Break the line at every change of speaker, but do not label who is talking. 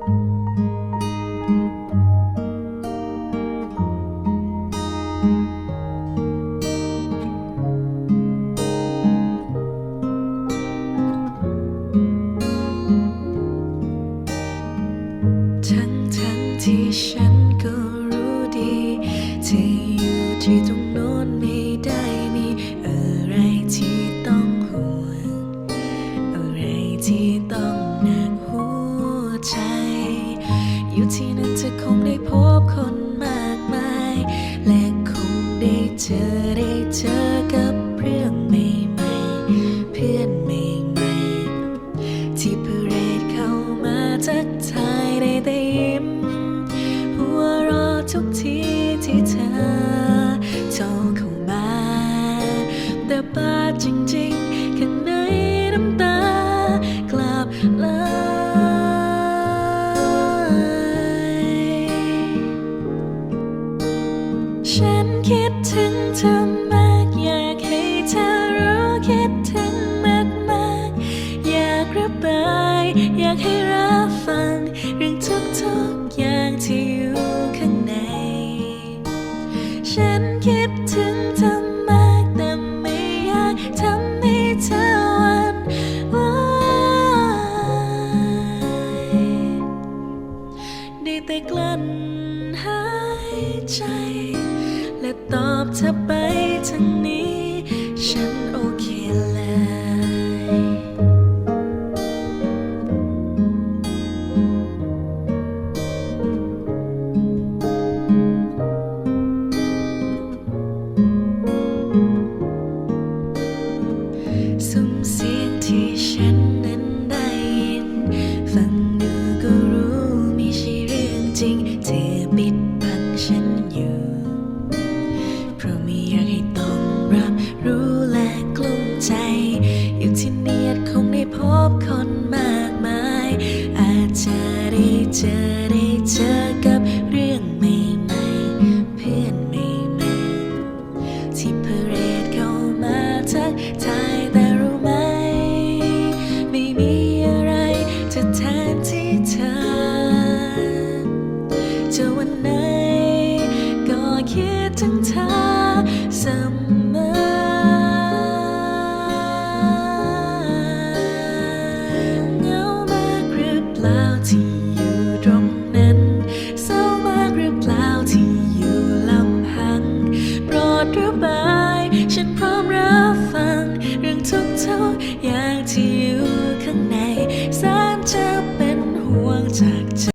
ทั้งทั้งที่ฉันก็รู้ดีที่อยู่ที่ตรง ที่นั่นเธอคงได้พบคนมากมาย และคงได้เจอได้เจอกับเรื่องใหม่ๆ เพื่อนใหม่ๆที่เพเรดเข้ามาทักทายากให้รับฟังเรื่องทุกๆอย่างที่อยู่ข้างใน ฉันคิดถึงเธอมากแต่ไม่อยากทำให้เธอหวันไหวได้แต่กลั้นหายใจ และตอบเธอไปทางนี้ ฉัน ใจอยู่ที่เนี่อาจคงได้พบคนมากมาย อาจจะได้เจอได้เจอกับเรื่องใหม่ๆ เพื่อนใหม่ๆ ที่เพเรดเข้ามาทักทายแต่รู้ไหม ไม่มีอะไรจะแทนที่เธอจะวันไหน ดระบาย ฉันพร้อมรับฟัง เรื่องทุกทุกๆอย่าง